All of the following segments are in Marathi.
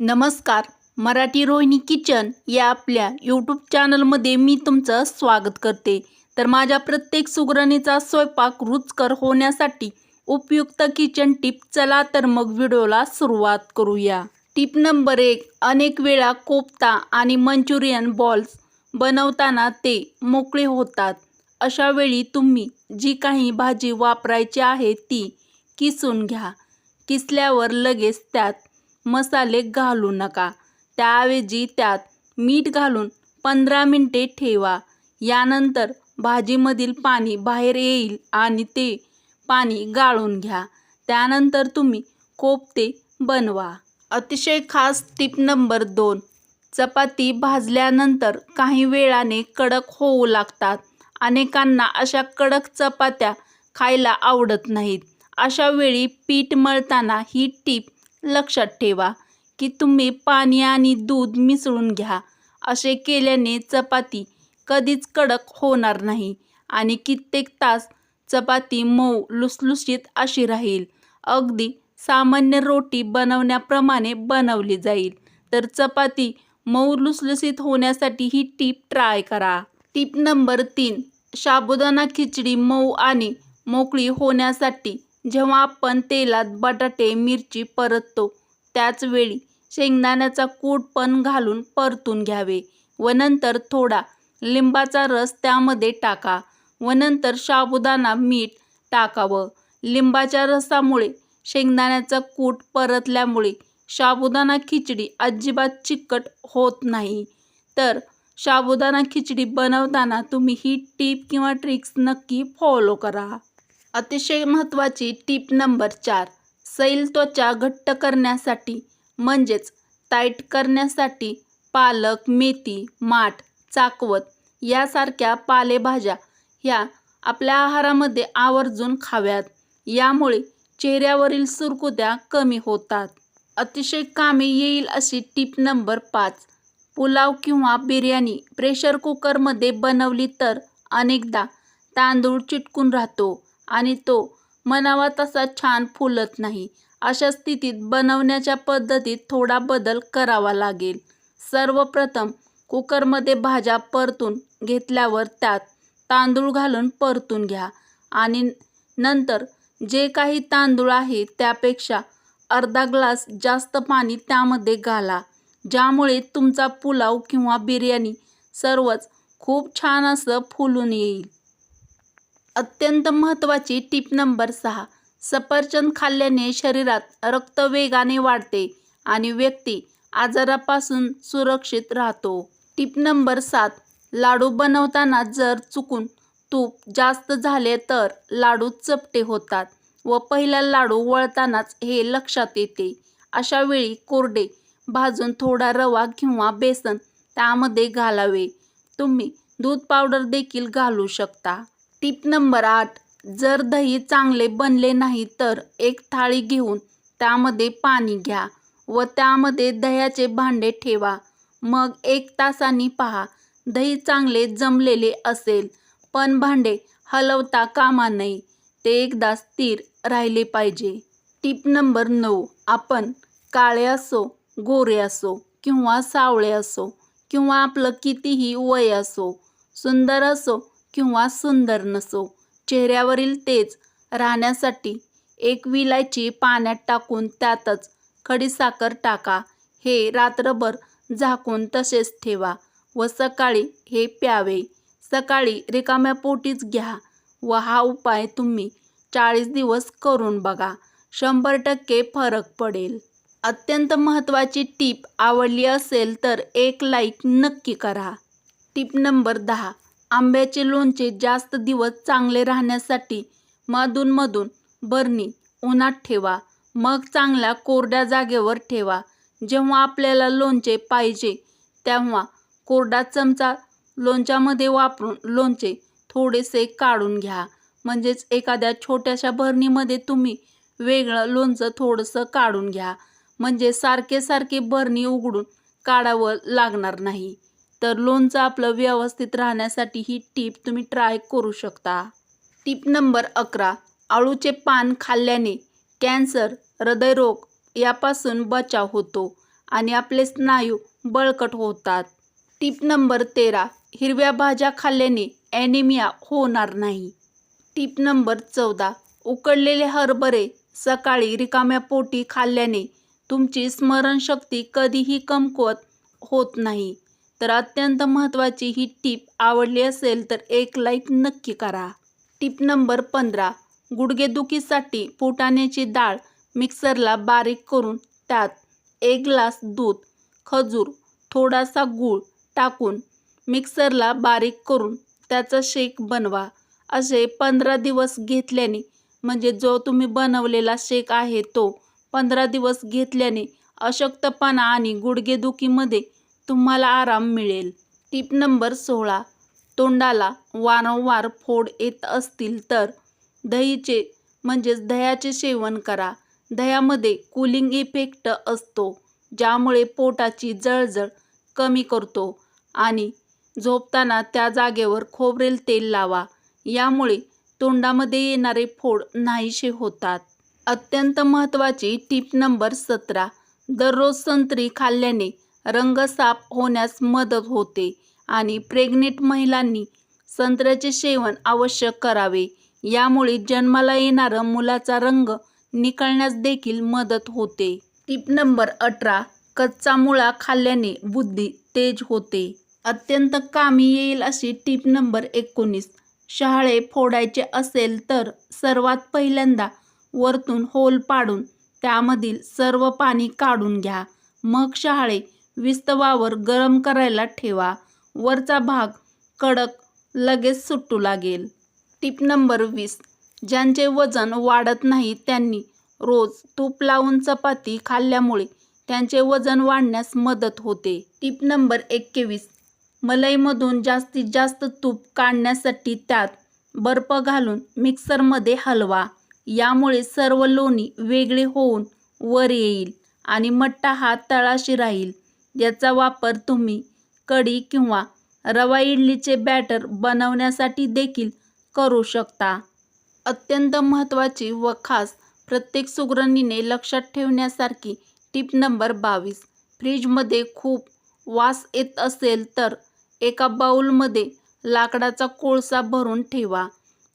नमस्कार मराठी रोहिणी किचन या आपल्या यूट्यूब चॅनलमध्ये मी तुमचं स्वागत करते. तर माझ्या प्रत्येक सुगरणीचा स्वयंपाक रुचकर होण्यासाठी उपयुक्त किचन टिप चला तर मग व्हिडिओला सुरुवात करूया. टिप नंबर एक अनेक वेळा कोफ्ता आणि मंचुरियन बॉल्स बनवताना ते मोकळे होतात. अशा वेळी तुम्ही जी काही भाजी वापरायची आहे ती किसून घ्या. किसल्यावर लगेच त्यात मसाले घालू नका. त्याऐवजी त्यात मीठ घालून पंधरा मिनटे ठेवा. यानंतर भाजीमधील पाणी बाहेर येईल आणि ते पाणी गाळून घ्या. त्यानंतर तुम्ही कोफ्ते बनवा. अतिशय खास टिप नंबर दोन. चपाती भाजल्यानंतर काही वेळाने कडक होऊ लागतात. अनेकांना अशा कडक चपात्या खायला आवडत नाहीत. अशा वेळी पीठ मळताना ही टीप लक्षात ठेवा की तुम्ही पाणी आणि दूध मिसळून घ्या. असे केल्याने चपाती कधीच कडक होणार नाही आणि कित्येक तास चपाती मऊ लुसलुशीत अशी राहील. अगदी सामान्य रोटी बनवण्याप्रमाणे बनवली जाईल. तर चपाती मऊ लुसलुसीत होण्यासाठी ही टीप ट्राय करा. टीप नंबर तीन साबुदाणा खिचडी मऊ आणि मोकळी होण्यासाठी जेव्हा आपण तेलात बटाटे मिरची परततो त्याच वेळी शेंगदाण्याचा कूट पण घालून परतून घ्यावे. व नंतर थोडा लिंबाचा रस त्यामध्ये टाका व नंतर साबुदाणा मीठ टाकावं. लिंबाच्या रसामुळे शेंगदाण्याचा कूट परतल्यामुळे साबुदाणा खिचडी अजिबात चिकट होत नाही. तर साबुदाणा खिचडी बनवताना तुम्ही ही टीप किंवा ट्रिक्स नक्की फॉलो करा. अतिशय महत्त्वाची टीप नंबर चार. सैल त्वचा घट्ट करण्यासाठी म्हणजेच टाईट करण्यासाठी पालक मेथी माठ चाकवत यासारख्या पालेभाज्या ह्या आपल्या आहारामध्ये आवर्जून खाव्यात. यामुळे चेहऱ्यावरील सुरकुत्या कमी होतात. अतिशय कामी येईल अशी टीप नंबर पाच. पुलाव किंवा बिर्याणी प्रेशर कुकरमध्ये बनवली तर अनेकदा तांदूळ चिटकून राहतो. आणि तो मनावा तसा छान फुलत नाही. अशा स्थितीत बनवण्याच्या पद्धतीत थोडा बदल करावा लागेल. सर्वप्रथम कुकरमध्ये भाज्या परतून घेतल्यावर त्यात तांदूळ घालून परतून घ्या आणि नंतर जे काही तांदूळ आहे त्यापेक्षा अर्धा ग्लास जास्त पाणी त्यामध्ये घाला ज्यामुळे तुमचा पुलाव किंवा बिर्याणी सर्वच खूप छान असं फुलून येईल. अत्यंत महत्त्वाची टीप नंबर सहा. सफरचंद खाल्ल्याने शरीरात रक्त वेगाने वाढते आणि व्यक्ती आजारापासून सुरक्षित राहतो. टीप नंबर सात. लाडू बनवताना जर चुकून तूप जास्त झाले तर लाडू चपटे होतात व पहिला लाडू वळतानाच हे लक्षात येते. अशा वेळी कोरडे भाजून थोडा रवा किंवा बेसन त्यामध्ये घालावे. तुम्ही दूध पावडर देखील घालू शकता. टीप नंबर आठ. जर दही चांगले बनले नाही तर एक थाळी घेऊन त्यामध्ये पाणी घ्या व त्यामध्ये दह्याचे भांडे ठेवा. मग एक तासाने पहा दही चांगले जमलेले असेल पण भांडे हलवता कामा नये. ते एकदा स्थिर राहिले पाहिजे. टीप नंबर नऊ. आपण काळे असो गोरे असो किंवा सावळे असो किंवा आपलं कितीही वय असो सुंदर असो किंवा सुंदर नसो. चेहऱ्यावरील तेज राहण्यासाठी एक विलायची पाण्यात टाकून त्यातच खडीसाखर टाका. हे रात्रभर झाकून तसेच ठेवा व सकाळी हे प्यावे. सकाळी रिकाम्या पोटीच घ्या व हा उपाय तुम्ही चाळीस दिवस करून बघा. शंभर टक्के फरक पडेल. अत्यंत महत्त्वाची टीप आवडली असेल तर एक लाईक नक्की करा. टीप नंबर दहा. आंब्याचे लोणचे जास्त दिवस चांगले राहण्यासाठी मधूनमधून बरणी उन्हात ठेवा. मग चांगल्या कोरड्या जागेवर ठेवा. जेव्हा आपल्याला लोणचे पाहिजे तेव्हा कोरडा चमचा लोणच्यामध्ये वापरून लोणचे थोडेसे काढून घ्या. म्हणजेच एखाद्या छोट्याशा भरणीमध्ये तुम्ही वेगळं लोणचं थोडंसं काढून घ्या. म्हणजे सारखे सारखे बरणी उघडून काढावं लागणार नाही. तर लोणचं आपलं व्यवस्थित राहण्यासाठी ही टीप तुम्ही ट्राय करू शकता. टीप नंबर अकरा आळूचे पान खाल्ल्याने कॅन्सर हृदयरोग यापासून बचाव होतो आणि आपले स्नायू बळकट होतात. टीप नंबर तेरा हिरव्या भाज्या खाल्ल्याने ॲनिमिया होणार नाही. टीप नंबर चौदा उकडलेले हरभरे सकाळी रिकाम्या पोटी खाल्ल्याने तुमची स्मरणशक्ती कधीही कमकुवत होत नाही. तर अत्यंत महत्त्वाची ही टीप आवडली असेल तर एक लाईक नक्की करा. टीप नंबर पंधरा गुडघेदुखीसाठी फुटाण्याची डाळ मिक्सरला बारीक करून त्यात एक ग्लास दूध खजूर थोडासा गूळ टाकून मिक्सरला बारीक करून त्याचा शेक बनवा. असे पंधरा दिवस घेतल्याने म्हणजे जो तुम्ही बनवलेला शेक आहे तो पंधरा दिवस घेतल्याने अशक्तपणा आणि गुडघेदुखीमध्ये तुम्हाला आराम मिळेल. टीप नंबर सोळा. तोंडाला वारंवार फोड येत असतील तर दहीचे म्हणजेच दह्याचे सेवन करा. दह्यामध्ये कूलिंग इफेक्ट असतो ज्यामुळे पोटाची जळजळ कमी करतो आणि झोपताना त्या जागेवर खोबरेल तेल लावा. यामुळे तोंडामध्ये येणारे फोड नाहीसे होतात. अत्यंत महत्त्वाची टीप नंबर सतरा. दररोज संत्री खाल्ल्याने रंग साफ होण्यास मदत होते आणि प्रेग्नेंट महिलांनी संत्र्याचे सेवन आवश्यक करावे. यामुळे जन्माला येणारा मुलाचा रंग निकळण्यास देखील मदत होते. टीप नंबर अठरा कच्चा मुळा खाल्ल्याने बुद्धी तेज होते. अत्यंत कामी येईल अशी टीप नंबर एकोणीस. शहाळे फोडायचे असेल तर सर्वात पहिल्यांदा वरतून होल पाडून त्यामधील सर्व पाणी काढून घ्या. मग शहाळे विस्तवावर गरम करायला ठेवा. वरचा भाग कडक लगेच सुटू लागेल. टीप नंबर वीस. ज्यांचे वजन वाढत नाही त्यांनी रोज तूप लावून चपाती खाल्ल्यामुळे त्यांचे वजन वाढण्यास मदत होते. टीप नंबर एकेवीस मलईमधून जास्तीत जास्त तूप काढण्यासाठी त्यात बर्फ घालून मिक्सरमध्ये हलवा. यामुळे सर्व लोणी वेगळे होऊन वर येईल आणि मट्टा हा तळाशी राहील. याचा वापर तुम्ही कढी किंवा रवा इडलीचे बॅटर बनवण्यासाठी देखील करू शकता. अत्यंत महत्त्वाची व खास प्रत्येक सुगरणीने लक्षात ठेवण्यासारखी टिप नंबर बावीस. फ्रीजमध्ये खूप वास येत असेल तर एका बाऊलमध्ये लाकडाचा कोळसा भरून ठेवा.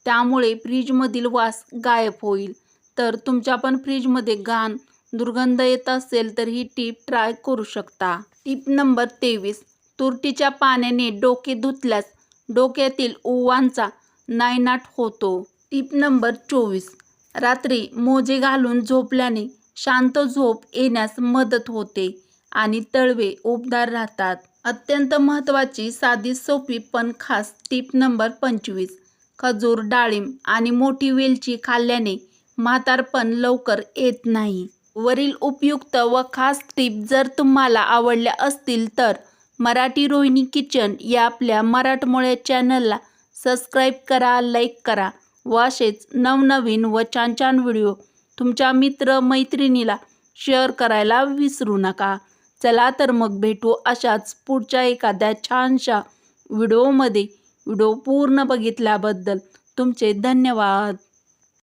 त्यामुळे फ्रीजमधील वास गायब होईल. तर तुमच्या पण फ्रीजमध्ये घाण दुर्गंध येत असेल तर ही टीप ट्राय करू शकता. टीप नंबर तेवीस. तुरटीच्या पाण्याने डोके धुतल्यास डोक्यातील ओवांचा नायनाट होतो. टीप नंबर चोवीस. रात्री मोजे घालून झोपल्याने शांत झोप येण्यास मदत होते आणि तळवे उबदार राहतात. अत्यंत महत्त्वाची साधी सोपी पण खास टीप नंबर पंचवीस. खजूर डाळिंब आणि मोठी वेलची खाल्ल्याने म्हातारपण लवकर येत नाही. वरील उपयुक्त व खास टिप जर तुम्हाला आवडल्या असतील तर मराठी रोहिणी किचन या आपल्या मराठमोळ्या चॅनलला सबस्क्राईब करा लाईक करा व असेच नवनवीन व छान छान व्हिडिओ तुमच्या मित्र मैत्रिणीला शेअर करायला विसरू नका. चला तर मग भेटू अशाच पुढच्या एखाद्या छानशा व्हिडिओमध्ये. व्हिडिओ पूर्ण बघितल्याबद्दल तुमचे धन्यवाद.